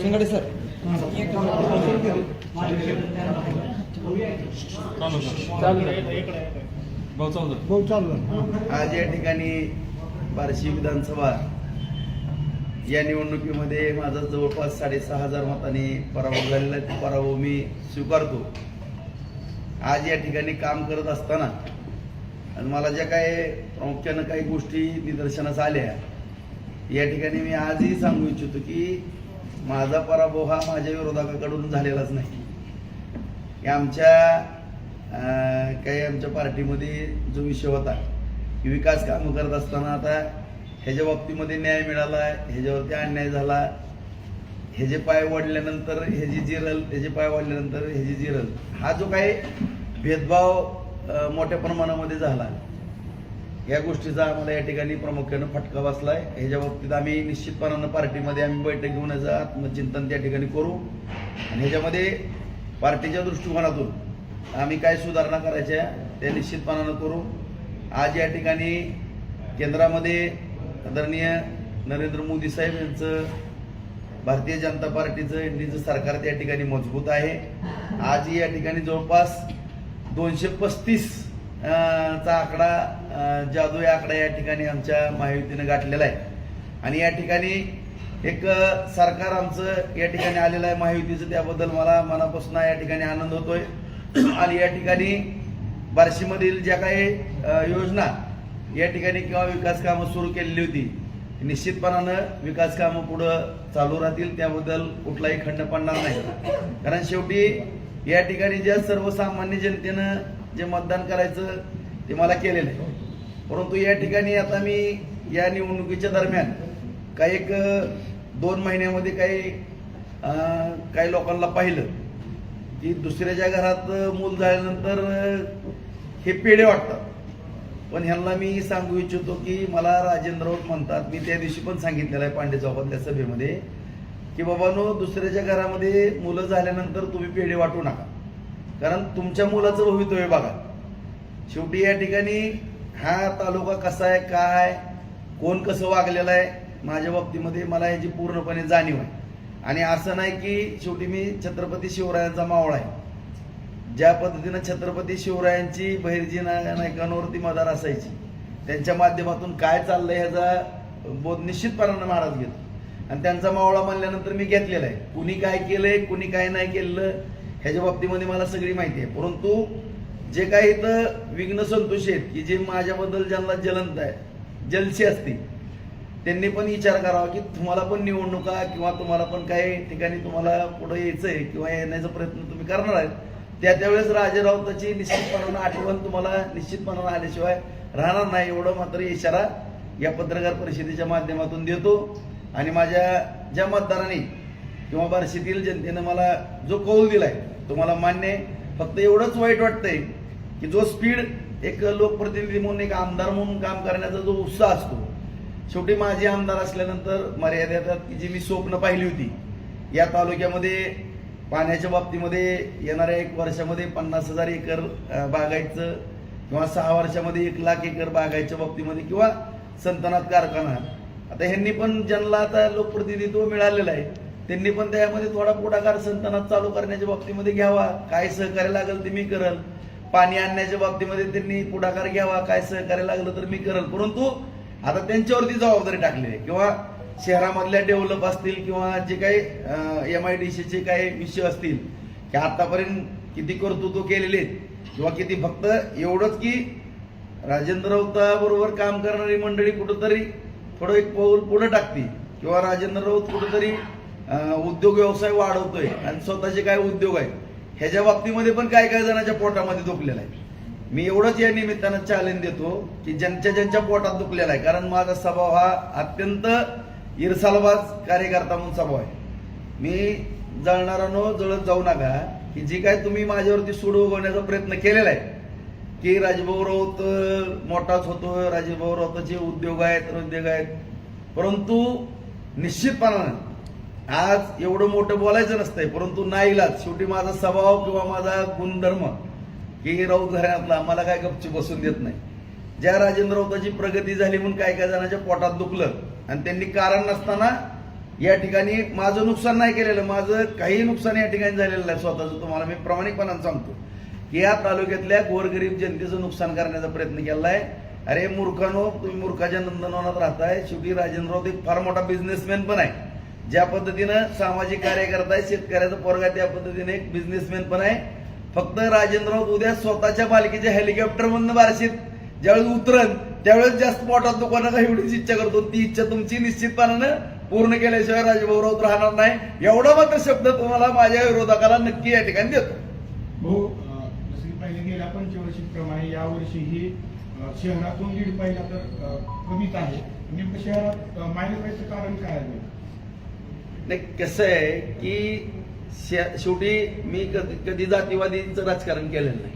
Shingade sir आज या ठिकाणी बार्शी विधानसभा या निवडणुकीमध्ये माझा जवळपास साडेसहा हजार मतांनी पराभव झालेला आहे. तो पराभव मी स्वीकारतो. आज या ठिकाणी काम करत असताना आणि मला ज्या काय प्रामुख्यानं काही गोष्टी निदर्शनास आल्या या ठिकाणी मी आजही सांगू इच्छितो की माझा पराभव हा माझ्या विरोधकाकडून झालेलाच नाही. की आमच्या काही आमच्या पार्टीमध्ये जो विषय होता की विकास कामं करत असताना आता ह्याच्या बाबतीमध्ये न्याय मिळाला ह्याच्यावरती अन्याय झाला. ह्याचे पाय वाढल्यानंतर ह्याची जिरल ह्याचे पाय वाढल्यानंतर ह्याची जिरल हा जो काही भेदभाव मोठ्या प्रमाणामध्ये झाला. या गोष्टीचा आम्हाला या ठिकाणी प्रामुख्यानं फटका बसलाय. ह्याच्या बाबतीत आम्ही निश्चितपणानं पार्टीमध्ये आम्ही बैठक घेऊन याचं आत्मचिंतन त्या ठिकाणी करू. आणि ह्याच्यामध्ये पार्टीच्या दृष्टिकोनातून आम्ही काय सुधारणा करायच्या त्या निश्चितपणानं करू. आज या ठिकाणी केंद्रामध्ये आदरणीय नरेंद्र मोदी साहेब यांचं भारतीय जनता पार्टीचं इंडियनचं सरकार त्या ठिकाणी मजबूत आहे. आज या ठिकाणी जवळपास दोनशे पस्तीस चा आकडा जादू या आकडा या ठिकाणी आमच्या महायुतीनं गाठलेला आहे. आणि या ठिकाणी एक सरकार आमचं या ठिकाणी आलेलं आहे महायुतीचं त्याबद्दल मला मनापासून या ठिकाणी आनंद होतोय. आणि या ठिकाणी बार्शीमधील ज्या काही योजना या ठिकाणी किंवा विकास कामं सुरू केलेली होती निश्चितपणानं विकास कामं पुढं चालू राहतील त्याबद्दल कुठलाही खंड पडणार नाही. कारण शेवटी या ठिकाणी ज्या सर्वसामान्य जनतेनं जे मतदान करायचं ते मला केलेलं आहे. परंतु या ठिकाणी आता मी या निवडणुकीच्या दरम्यान काही एक दोन महिन्यामध्ये काही काही लोकांना पाहिलं की दुसऱ्याच्या घरात मूल झाल्यानंतर हे पेढे वाटतात. पण ह्यांना मी सांगू इच्छितो की मला राजेंद्र राऊत म्हणतात मी त्या दिवशी पण सांगितलेलं आहे पांडे चौकातल्या सभेमध्ये की बाबानो दुसऱ्याच्या घरामध्ये मुलं झाल्यानंतर तुम्ही पेढे वाटू नका. कारण तुमच्या मुलाचं भवितव्य बघा. शेवटी या ठिकाणी हा तालुका कसा आहे काय कोण कसं वागलेलं आहे माझ्या बाबतीमध्ये मला याची पूर्णपणे जाणीव आहे. आणि असं नाही की शेवटी मी छत्रपती शिवरायांचा मावळा आहे. ज्या पद्धतीनं छत्रपती शिवरायांची बहिर्जी नायकांवरती मदार असायची त्यांच्या माध्यमातून काय चाललं ह्याचा बोध निश्चितपणानं महाराज घेतो. आणि त्यांचा मावळा म्हणल्यानंतर मी घेतलेला आहे. कुणी काय केलंय कुणी काय नाही केलं ह्याच्या बाबतीमध्ये मला सगळी माहिती आहे. परंतु जे काही इथं विघ्न संतोष आहेत की जे माझ्याबद्दल ज्यांना जलंत आहे जलसी असते त्यांनी पण विचार करावा की तुम्हाला पण निवडणुका किंवा तुम्हाला पण काही ठिकाणी तुम्हाला पुढे यायचंय किंवा येण्याचा प्रयत्न तुम्ही करणार आहेत त्या त्यावेळेस राजे राऊताची निश्चितपणानं आठवण तुम्हाला निश्चितपणानं आल्याशिवाय राहणार नाही. एवढं मात्र इशारा या पत्रकार परिषदेच्या माध्यमातून देतो. आणि माझ्या ज्या मतदारांनी किंवा बार्शीतील जनतेनं मला जो कौल दिलाय तो मला मान्य आहे. फक्त एवढंच वाईट वाटतंय की जो स्पीड एक लोकप्रतिनिधी म्हणून एक आमदार म्हणून काम करण्याचा जो उत्साह असतो शेवटी माझे आमदार असल्यानंतर मर्यादा की जी मी स्वप्न पाहिली होती. या तालुक्यामध्ये पाण्याच्या बाबतीमध्ये येणाऱ्या एक वर्षामध्ये पन्नास हजार एकर बागायचं किंवा सहा वर्षामध्ये एक लाख एकर बागायच्या बाबतीमध्ये किंवा संतनात कारखाना. आता ह्यांनी पण ज्यांना आता लोकप्रतिनिधित्व मिळालेलं आहे त्यांनी पण त्यामध्ये थोडा पुढाकार संतनात चालू करण्याच्या बाबतीमध्ये घ्यावा. काय सहकार्य लागेल ते मी करल. पाणी आणण्याच्या बाबतीमध्ये त्यांनी पुढाकार घ्यावा. काय सहकार्य लागलं तर मी करल. परंतु आता त्यांच्यावरती जबाबदारी टाकली आहे. किंवा शहरामधल्या डेव्हलप असतील किंवा जे काही एम आय डी सीचे काही विषय असतील की आतापर्यंत किती कर्तृत्व केलेले आहेत किंवा किती फक्त एवढंच की राजेंद्र राऊताबरोबर काम करणारी मंडळी कुठंतरी थोडं एक पाऊल पुढे टाकते किंवा राजेंद्र राऊत कुठंतरी उद्योग व्यवसाय वाढवतोय आणि स्वतःचे काय उद्योग आहेत ह्याच्या बाबतीमध्ये पण काही काही जणांच्या पोटामध्ये दुखलेला आहे. मी एवढंच या निमित्तानं चॅलेंज देतो की ज्यांच्या ज्यांच्या पोटात दुखलेला आहे कारण माझा स्वभाव हा अत्यंत इरसालबाज कार्यकर्ता म्हणून स्वभाव आहे. मी जळणारानो जळत जाऊ नका की जी काय तुम्ही माझ्यावरती सूड उगवण्याचा प्रयत्न केलेला आहे की राजभाऊ राऊत मोठाच होतो राजभाऊ राऊताचे उद्योग आहेत उद्योग आहेत. परंतु निश्चितपणानं आज एवढं मोठं बोलायचं नसतंय परंतु नाईलाज शेवटी माझा स्वभाव किंवा माझा गुणधर्म की राऊत घराण्यातला मला काय गपची बसून देत नाही. ज्या राजेंद्र राऊताची प्रगती झाली म्हणून काय काय जणांच्या पोटात दुखलं आणि त्यांनी कारण नसताना या ठिकाणी माझं नुकसान नाही केलेलं माझं काही नुकसान या ठिकाणी झालेलं नाही स्वतःचं. तुम्हाला मी प्रामाणिकपणानं सांगतो की या तालुक्यातल्या गोरगरीब जनतेचं नुकसान करण्याचा प्रयत्न केला आहे. अरे मूर्खानो तुम्ही मूर्खाच्या नंदनवनात राहताय शेवटी राजेंद्र राऊत एक फार मोठा बिझनेसमॅन पण आहे. ज्या पद्धतीनं सामाजिक कार्य करताय शेतकऱ्याचा पोरगा त्या पद्धतीने एक बिझनेसमॅन पण आहे. फक्त राजेंद्रराव उद्या स्वतःच्या पालिकेच्या हेलिकॉप्टर मधनं बारशीत ज्यावेळेस उतरन त्यावेळेस जास्त पोटात दुकानाचा एवढीच इच्छा करतो. ती इच्छा तुमची निश्चितपणानं पूर्ण केल्याशिवाय राजभाऊराव राहणार नाही. एवढा मात्र शब्द तुम्हाला माझ्या विरोधकाला नक्की या ठिकाणी देतो. हो, भाऊ पहिले गेल्या पंचवर्षीप्रमाणे यावर्षीही शहरातून लीड पाहिला तर कमीच आहे. नेमकं शहरात मायनस व्हायचं कारण काय आहे? नाही कसं आहे की शेवटी मी कधी कधी जातीवादीचं राजकारण केलेलं नाही.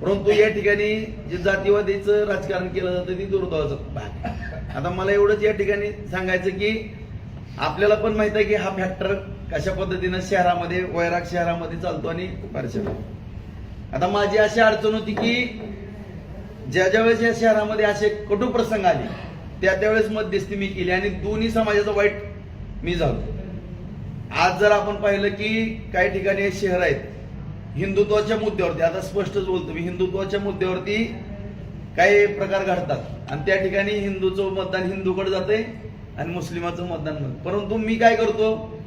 परंतु या ठिकाणी जे जातीवादीचं राजकारण केलं जातं ती दुर्दैवाचा भाग आता मला एवढंच या ठिकाणी सांगायचं की आपल्याला पण माहीत आहे की हा फॅक्टर कशा पद्धतीनं शहरामध्ये वैराग शहरामध्ये चालतो आणि परशा आता माझी अशी अडचण होती की ज्या ज्या वेळेस या शहरामध्ये असे कटू प्रसंग आले त्या त्यावेळेस मध्यस्थी मी केली आणि दोन्ही समाजाचं वाईट मी झालो आज जर आपण पाहिलं की काही ठिकाणी हे शहर आहेत हिंदुत्वाच्या मुद्द्यावरती आता स्पष्टच बोलतो मी हिंदुत्वाच्या मुद्द्यावरती काही प्रकार घडतात. आणि त्या ठिकाणी हिंदूचं मतदान हिंदूकडे जाते आणि मुस्लिमाचं मतदान बंद. परंतु मी काय करतो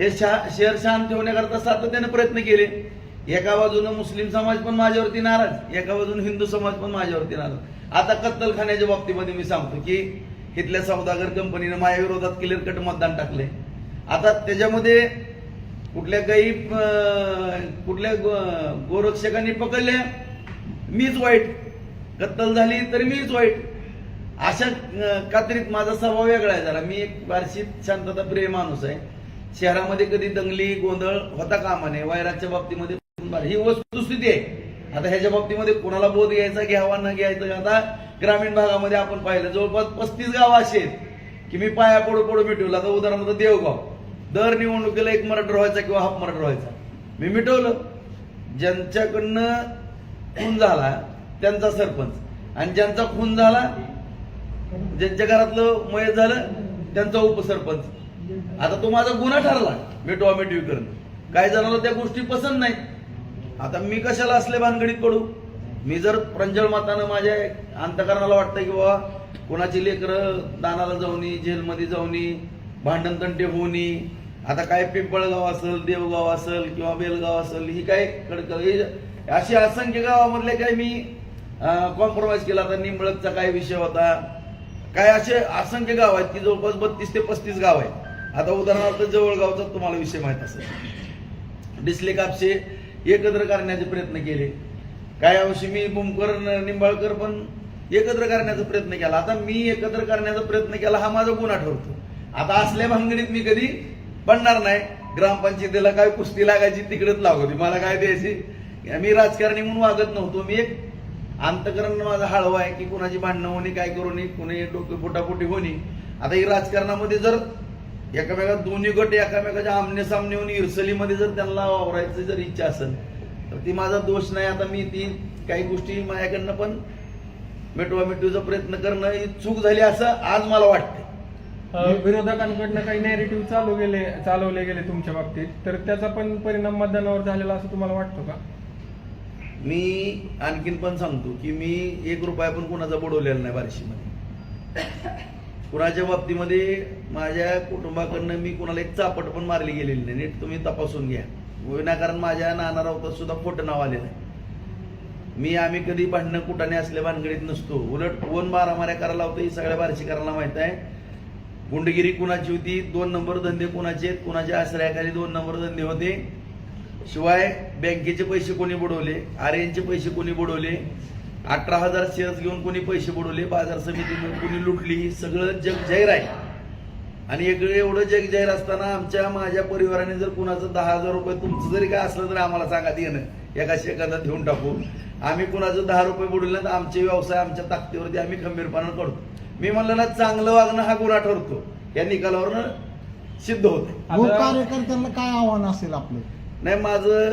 हे शा- शहर शांत ठेवण्याकरता सातत्याने प्रयत्न केले. एका बाजूनं मुस्लिम समाज पण माझ्यावरती नाराज एका बाजूनं हिंदू समाज पण माझ्यावरती नाराज. आता कत्तलखान्याच्या बाबतीमध्ये मी सांगतो की इथल्या सौदागर कंपनीनं माझ्या विरोधात क्लिअर कट मतदान टाकले आता त्याच्यामध्ये कुठल्या काही कुठल्या गोरक्षकांनी पकडल्या? मीच वाईट. कत्तल झाली तर मीच वाईट. अशा कात्रीत माझा स्वभाव वेगळा आहे जरा. मी एक वार्षिक शांतता प्रिय माणूस आहे. शहरामध्ये कधी दंगली गोंधळ होता कामा नये. वैराच्या बाबतीमध्ये ही वस्तुस्थिती आहे. आता ह्याच्या बाबतीमध्ये कोणाला बोध घ्यायचा घ्यावा न घ्यायचा? आता ग्रामीण भागामध्ये आपण पाहिलं जवळपास पस्तीस गाव असे आहेत. की मी पाया पडू पडू मिटवलं. आता उदाहरणार्थ देवगाव. दर निवडणुकीला एक मराठा व्हायचा किंवा हाफ मराठा व्हायचा मी मिटवलं. ज्यांच्याकडनं खून झाला त्यांचा सरपंच. आणि ज्यांचा खून झाला ज्यांच्या घरातलं मयत झालं त्यांचा उपसरपंच. आता तो माझा गुन्हा ठरला. मिटवा मिटवी करणं काही जणांना त्या गोष्टी पसंत नाही. आता मी कशाला असले भानगडीत पडू? मी जर प्रंजळ मतानं माझ्या अंतकरणाला वाटतं की बाबा कोणाची लेकरं दानाला जाऊनी जेलमध्ये जाऊनी भांडणतंटे होऊनी आता काय पिंपळगाव असेल देवगाव असेल किंवा बेलगाव असेल ही काय कडकड हे अशी असंख्य गावामधले काय मी कॉम्प्रोमाइज केला. आता निंबळकचा काय विषय होता? काय असे असंख्य गाव आहेत की जवळपास बत्तीस ते पस्तीस गाव आहेत. आता उदाहरणार्थ जवळगावचा तुम्हाला विषय माहीत असेल. डिस्ले कापशे एकत्र करण्याचे प्रयत्न केले. काय अंशी मी बुमकर निंबाळकर पण एकत्र करण्याचा प्रयत्न केला. आता मी एकत्र करण्याचा प्रयत्न केला हा माझा गुन्हा ठरतो. आता असल्या भानगडीत मी कधी पडणार नाही. ग्रामपंचायतीला काय कुस्ती लागायची तिकडेच लागवती मला काय द्यायची? मी राजकारणी म्हणून वागत नव्हतो. मी एक अंतकरण माझा हळवा आहे की कुणाची भांडणं होणे काय करू नये कुणी डोकं पोटापोटी होणे. आता ही राजकारणामध्ये जर एकामेका दोन्ही गट एकामेकाच्या आमने सामने होऊन इरसलीमध्ये जर त्यांना वावरायची जर इच्छा असेल ती माझा दोष नाही आता मी ती काही गोष्टी माझ्याकडनं पण मिटवा मिटवीचा प्रयत्न करणं ही चूक झाली असं आज मला वाटतं विरोधकांकडनं काही नॅरेटिव्ह चालू गेले चालवले गेले तुमच्या बाबतीत. तर त्याचा पण परिणाम मतदानावर झालेला असं तुम्हाला वाटतो का? मी आणखीन पण सांगतो की मी एक रुपया पण कुणाचा बुडवलेला नाही बार्शीमध्ये. कुणाच्या बाबतीमध्ये माझ्या कुटुंबाकडनं मी कुणाला एक चापट पण मारली गेलेली नाही. नीट तुम्ही तपासून घ्या. विनाकारण माझ्या नाना राऊतात सुद्धा खोटं नाव आलेलं आहे. मी आम्ही कधी भांडणं कुठाने असल्या भानगडीत नसतो. उलट कोण मारामाऱ्या करायला होतं ही सगळ्या बार्शीकरांना माहीत आहे. गुंडगिरी कुणाची होती? दोन नंबर धंदे कुणाचे आहेत? कुणाच्या आश्रयाखाली दोन नंबर धंदे होते? शिवाय बँकेचे पैसे कोणी बुडवले? आर एनचे पैसे कोणी बुडवले? अठरा हजार शेअर्स घेऊन कोणी पैसे बुडवले? बाजार समितीतून कोणी लुटली? सगळं जग जाहीर आहे. आणि एकडे एवढं जग जाहीर असताना आमच्या माझ्या परिवाराने जर कुणाचं दहा हजार रुपये तुमचं जरी काय असलं तर आम्हाला सांगा येणं एका सेकंदात देऊन टाकू. आम्ही कुणाचं दहा रुपये बुडवलं तर आमचे व्यवसाय आमच्या ताकदीवरती आम्ही खंबीरपणा करतो. मी म्हणलं ना चांगलं वागणं हा गुन्हा ठरतो. या निकालावरनं सिद्ध होतं कार्यकर्त्यांना काय आव्हान असेल आपलं? नाही माझं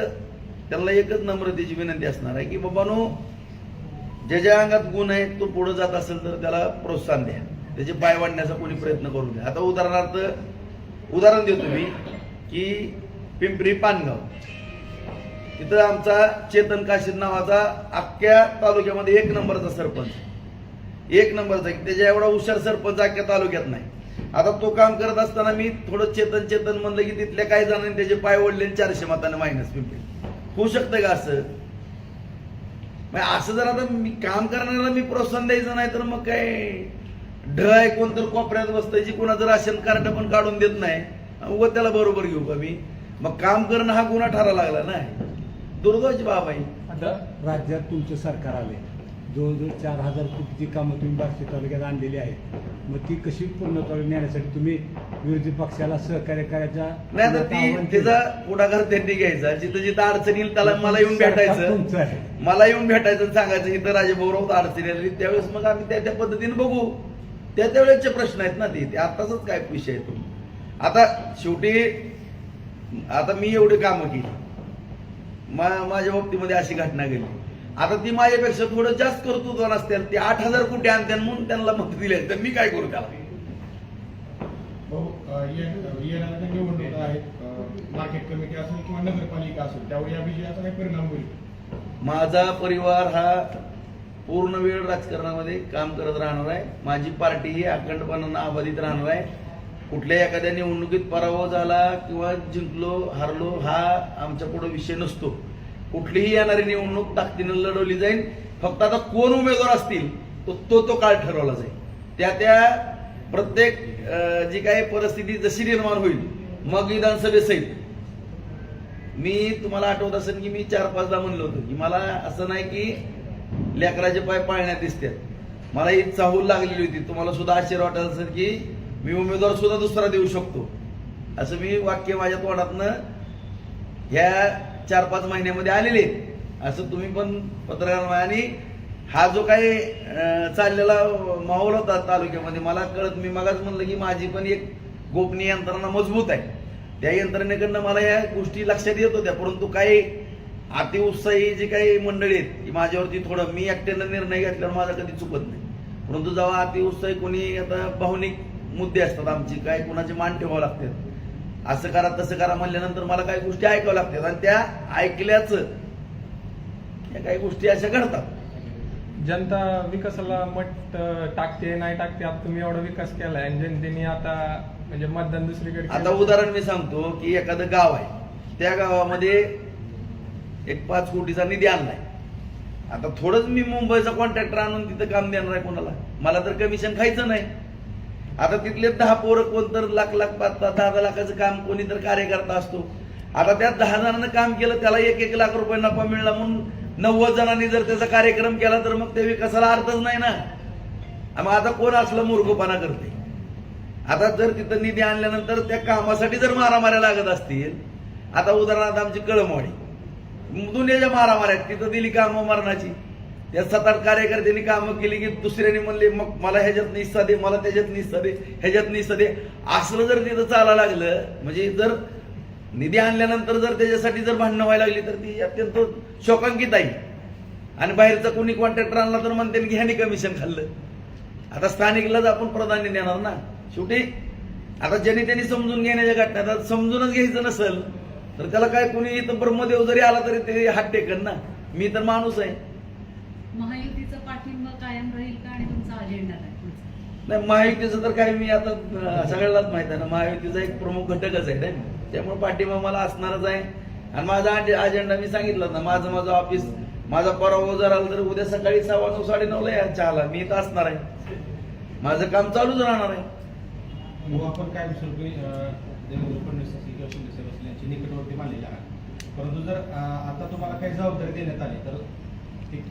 त्यांना एकच नम्रतेची विनंती असणार आहे की बाबानो ज्याच्या अंगात गुण आहे तो पुढे जात असेल तर त्याला प्रोत्साहन द्या. त्याचे पाय वाढण्याचा कोणी प्रयत्न करू नये. आता उदाहरणार्थ उदाहरण देतो मी की पिंपरी पानगाव. तिथं आमचा चेतन काशीद नावाचा अख्ख्या तालुक्यामध्ये एक नंबरचा सरपंच एक नंबरचा त्याच्या एवढा हुशार सरपंच अख्ख्या तालुक्यात नाही. आता तो काम करत असताना मी थोडं चेतन चेतन म्हणलं की तिथल्या काही जणांनी त्याचे पाय ओढले चारशे मताने मायनस पिंपरी. होऊ शकतं का असं? मग असं जर आता मी काम करणाऱ्याला मी प्रोत्साहन द्यायचं नाही तर मग काय? आहे कोण तर कोपऱ्यात बसतंय जी कोणाचं राशन कार्ड पण काढून देत नाही. उगं त्याला बरोबर घेऊ का मी? मग काम करणं हा गुन्हा ठरा लागला ना. दुर्दैवाची बाब आहे. आता राज्यात तुमचं सरकार आले जवळजवळ चार हजार कोटीची कामं तुम्ही बार्शी तालुक्यात आणलेली आहेत. मग ती कशी पूर्णत्वाला नेण्यासाठी तुम्ही विरोधी पक्षाला सहकार्य करायच्या नाही आता ती त्याचा पुढाकार त्यांनी घ्यायचा. जिथं जिथं अडचण येईल त्याला मला येऊन भेटायचं. मला येऊन भेटायचं आणि सांगायचं इथं राजेभाऊराव अडचणी आली त्यावेळेस मग आम्ही त्या त्या पद्धतीने बघू. त्या त्यावेळेसचे प्रश्न आहेत ना ते. आताच काय विषय आहे तो. आता शेवटी आता मी एवढी कामं केली. मा- माझ्या बाबतीमध्ये अशी घटना गेली आता ती माझ्यापेक्षा थोडं जास्त कर्तृत्व नसतील ते आठ हजार कोटी आणत्यान म्हणून त्यांना मत दिले तर मी काय करू त्याला? भाऊ अ, ये- येणाऱ्या ज्या निवडणुका आहेत मार्केट कमिटी असेल किंवा नगरपालिका असेल त्यावर या विजयाचा काही परिणाम होईल? माझा परिवार हा पूर्ण वेळ राजकारणामध्ये काम करत राहणार आहे. माझी पार्टी ही अखंडपणानं अबाधित राहणार आहे. कुठल्याही एखाद्या निवडणुकीत पराभव झाला किंवा जिंकलो हारलो हा आमच्या पुढे विषय नसतो. कुठलीही येणारी निवडणूक ताकदीनं लढवली जाईल. फक्त आता कोण उमेदवार असतील तो तो तो काळ ठरवला जाईल. त्या त्या प्रत्येक जी काही परिस्थिती जशी निर्माण होईल मग विधानसभेसहित. मी तुम्हाला आठवत असेल की मी चार पाचदा म्हणलो होतो की मला असं नाही की लेकराचे पाय पाळण्यात दिसतात. मला ही चाहूल लागलेली होती. तुम्हाला सुद्धा आश्चर्य वाटत असेल की मी उमेदवार सुद्धा दुसरा देऊ शकतो. असं मी वाक्य माझ्या तोंडातनं ह्या चार पाच महिन्यामध्ये आलेले. आहेत. असं तुम्ही पण पत्रकार आणि हा जो काही चाललेला माहोल होता तालुक्यामध्ये मला कळत मी मगाच म्हणलं की माझी पण एक गोपनीय यंत्रणा मजबूत आहे. त्या यंत्रणेकडनं मला या गोष्टी लक्षात येत होत्या. परंतु काही अतिउत्साही जी काही मंडळी आहेत माझ्यावरती थोडं मी एकट्यानं निर्णय घेतल्यावर माझा कधी चुकत नाही. परंतु जेव्हा अतिउत्साही कोणी आता भावनिक मुद्दे असतात आमची काय कोणाचे मान ठेवावं लागतात? असं करा तसं करा म्हणल्यानंतर मला काही गोष्टी ऐकाव्या लागतात आणि त्या ऐकल्याच या काही गोष्टी अशा घडतात. जनता विकासाला मत टाकते नाही टाकते आता तुम्ही एवढा विकास केलाय आणि जनतेने आता म्हणजे मतदान दुसरीकडे आता. उदाहरण मी सांगतो की एखादं गाव आहे. त्या गावामध्ये एक पाच कोटीचा निधी आणलाय. आता थोडंच मी मुंबईचा कॉन्ट्रॅक्टर आणून तिथं काम देणार आहे कोणाला? मला तर कमिशन खायचं नाही. आता तिथले दहा पोरं कोण तर लाख लाख पाच पाच दहा दहा लाखाचं काम कोणी तर कार्यकर्ता असतो. आता त्या दहा जणांना काम केलं त्याला एक एक लाख रुपये नफा मिळला म्हणून नव्वद जणांनी जर त्याचा कार्यक्रम केला तर मग ते विकासाला अर्थच नाही ना. मग आता कोण असलं मूर्खपणा करते? आता जर तिथं निधी आणल्यानंतर त्या कामासाठी जर मारामाऱ्या लागत असतील आता उदाहरणार्थ आमची कळमवाडी. दुनियाच्या मारामाऱ्या आहेत. तिथं दिली कामं मरणाची. त्या सात आठ कार्यकर्त्यांनी कामं केली की दुसऱ्याने म्हणले मग मला ह्याच्यात निस्सा दे मला त्याच्यात निस्सा दे ह्याच्यात निस्सा दे असलं जर तिथं चालायला लागलं म्हणजे जर निधी आणल्यानंतर जर त्याच्यासाठी जर भांडणं व्हायला लागली तर ती अत्यंत शोकांकित आहे. आणि बाहेरचा कोणी कॉन्ट्रॅक्टर आणला तर म्हणते की ह्याने कमिशन खाल्लं. आता स्थानिकलाच आपण प्राधान्य देणार ना. शेवटी आता ज्यांनी त्यांनी समजून घेण्याच्या घटना आता समजूनच घ्यायचं नसेल तर त्याला काय कोणी इथं ब्रह्मदेव जरी आला तरी ते हात टेकन ना. मी तर माणूस आहे. महायुतीचा पाठिंबा कायम राहील का आणि तुमचा अजेंडा काय? नाही महायुतीचं तर काय मी आता सगळ्यालाच माहीत आहे ना. महायुतीचा एक प्रमुख घटकच आहे त्यामुळे पाठिंबा मला असणारच आहे. आणि माझा अजेंडा मी सांगितलं ना माझं माझं ऑफिस माझा पराभव जर आला तर उद्या सकाळी सव्वा नऊ साडे नऊला या चहाला. मी इथं असणार आहे. माझं काम चालूच राहणार आहे. आपण काय देवेंद्र फडणवीस किंवा शिंदे यांची निकटवर्ती मानलेले आहात. परंतु जर आता तुम्हाला काही जबाबदारी देण्यात आली तर ते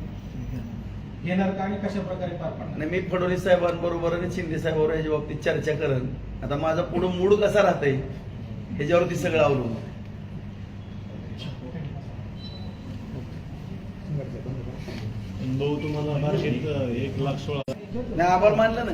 घेणार का आणि कशा प्रकारे पार पाडणार? मी फडणवीस साहेबांबरोबर आणि शिंदे साहेबांवर याच्या बाबतीत चर्चा करेन. आता माझा पुढं मूड कसा राहतंय ह्याच्यावरती सगळं अवलंबून आहे. भाऊ तुम्हाला मार्केट एक लाख सोळा नाही आभार मानलं ना